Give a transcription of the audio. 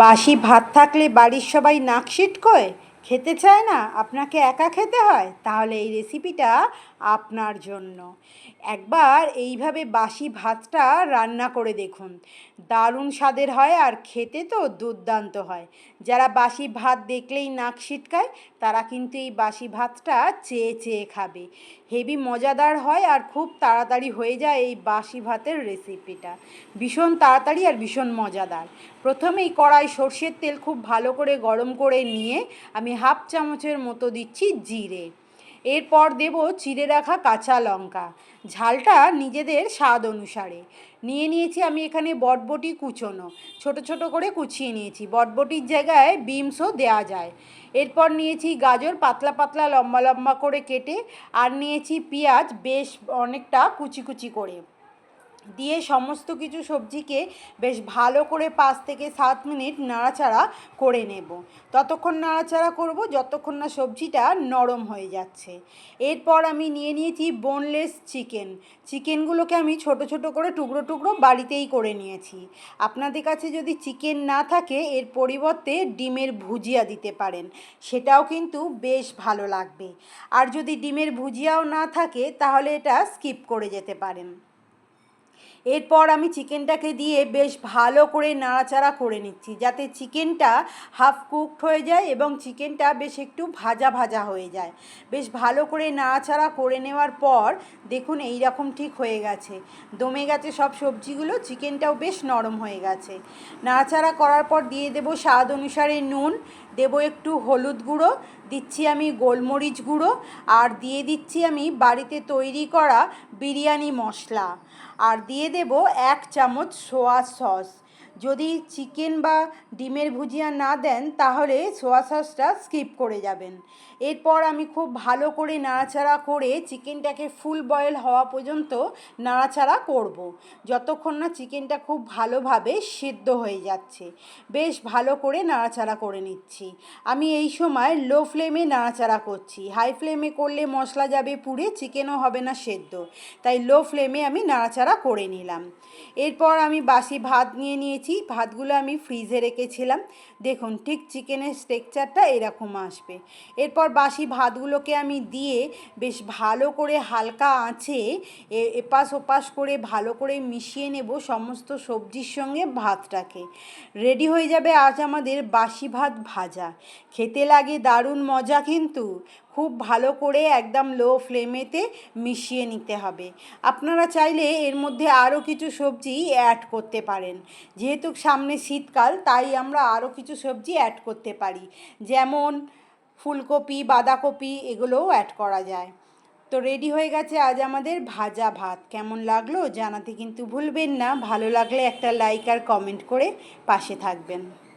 বাসি ভাত থাকলে বাড়ির সবাই নাক সিটকোয়? খেতে চায় না, আপনাকে একা খেতে হয়? তাহলে এই রেসিপিটা আপনার জন্য। একবার এইভাবে বাসি ভাতটা রান্না করে দেখুন। দারুণ স্বাদের হয় আর খেতে তো দুর্দান্ত হয়। যারা বাসি ভাত দেখলেই নাক সিটকায়, তারা কিন্তু এই বাসি ভাতটা চেয়ে চেয়ে খাবে। হেভি মজাদার হয় আর খুব তাড়াতাড়ি হয়ে যায় এই বাসি ভাতের রেসিপিটা ভীষণ তাড়াতাড়ি আর ভীষণ মজাদার। প্রথমেই কড়াই সর্ষের তেল খুব ভালো করে গরম করে নিয়ে আমি হাফ চামচের মতো দিচ্ছি জিরে। এরপর দেব চিড়ে রাখা কাঁচা লঙ্কা। ঝালটা নিজেদের স্বাদ অনুসারে। নিয়ে নিয়েছি আমি এখানে বটবটি কুচোনো। ছোট ছোট করে কুচিয়ে নিয়েছি। বটবটির জায়গায় বিমসও দেওয়া যায়। এরপর নিয়েছি গাজর পাতলা পাতলা লম্বা লম্বা করে কেটে, আর নিয়েছি পেঁয়াজ বেশ অনেকটা কুচি কুচি করে। দিয়ে সমস্ত কিছু সবজিকে বেশ ভালো করে পাঁচ থেকে সাত মিনিট নাড়াচাড়া করে নেব। ততক্ষণ নাড়াচাড়া করব যতক্ষণ না সবজিটা নরম হয়ে যাচ্ছে। এরপর আমি নিয়ে নিয়েছি বোনলেস চিকেন চিকেনগুলোকে আমি ছোট ছোট করে টুকরো টুকরো বাড়িতেই করে নিয়েছি। আপনাদের কাছে যদি চিকেন না থাকে, এর পরিবর্তে ডিমের ভুজিয়া দিতে পারেন। সেটাও কিন্তু বেশ ভালো লাগবে। আর যদি ডিমের ভুজিয়াও না থাকে, তাহলে এটা স্কিপ করে যেতে পারেন। এরপর আমি চিকেনটাকে দিয়ে বেশ ভালো করে নাড়াচাড়া করে নিচ্ছি, যাতে চিকেনটা হাফ কুকড হয়ে যায় এবং চিকেনটা বেশ একটু ভাজা ভাজা হয়ে যায়। বেশ ভালো করে নাড়াচাড়া করে নেওয়ার পর দেখুন এই রকম ঠিক হয়ে গেছে। দমে গেছে সব সবজিগুলো, চিকেনটাও বেশ নরম হয়ে গেছে। নাড়াচাড়া করার পর দিয়ে দেবো স্বাদ অনুসারে নুন, দেবো একটু হলুদ গুঁড়ো, দিচ্ছি আমি গোলমরিচ গুঁড়ো, আর দিয়ে দিচ্ছি আমি বাড়িতে তৈরি করা বিরিয়ানি মশলা। আর দিয়ে দেব এক চামচ সোয়া সস। যদি চিকেন বা ডিমের ভুজিয়া না দেন, তাহলে সোয়া সসটা স্কিপ করে যাবেন। এরপর আমি খুব ভালো করে নাড়াচাড়া করে চিকেনটাকে ফুল বয়েল হওয়া পর্যন্ত নাড়াচাড়া করব। যতক্ষণ না চিকেনটা খুব ভালোভাবে সিদ্ধ হয়ে যাচ্ছে। বেশ ভালো করে নাড়াচাড়া করে নিচ্ছি। আমি এই সময় লো ফ্লেমে নাড়াচাড়া করছি। হাই ফ্লেমে করলে মশলা যাবে পুড়ে চিকেনও হবে না সেদ্ধ। তাই লো ফ্লেমে আমি নাড়াচাড়া করে নিলাম। এরপর আমি বাসি ভাত নিয়ে নিয়েছি ভাতগুলো আমি ফ্রিজে রেখেছিলাম। দেখুন, ঠিক চিকেনের স্ট্রেকচারটা এরকম আসবে। এরপর বাসি ভাতগুলোকে আমি দিয়ে বেশ ভালো করে হালকা আঁচে এপাশ ওপাশ করে ভালো করে মিশিয়ে নেব সমস্ত সবজির সঙ্গে ভাতটাকে। রেডি হয়ে যাবে আজ আমাদের বাসি ভাত ভাজা। খেতে লাগে দারুণ মজা কিন্তু। খুব ভালো করে একদম লো ফ্লেমেতে মিশিয়ে নিতে হবে। আপনারা চাইলে এর মধ্যে আরও কিছু সবজি অ্যাড করতে পারেন। যেহেতু সামনে শীতকাল, তাই আমরা আরও কিছু সবজি অ্যাড করতে পারি। যেমন ফুলকপি, বাঁধাকপি, এগুলোও অ্যাড করা যায়। তো রেডি হয়ে গেছে আজ আমাদের ভাজা ভাত। কেমন লাগল জানাতে কিন্তু ভুলবেন না। ভালো লাগলে একটা লাইক আর কমেন্ট করে পাশে থাকবেন।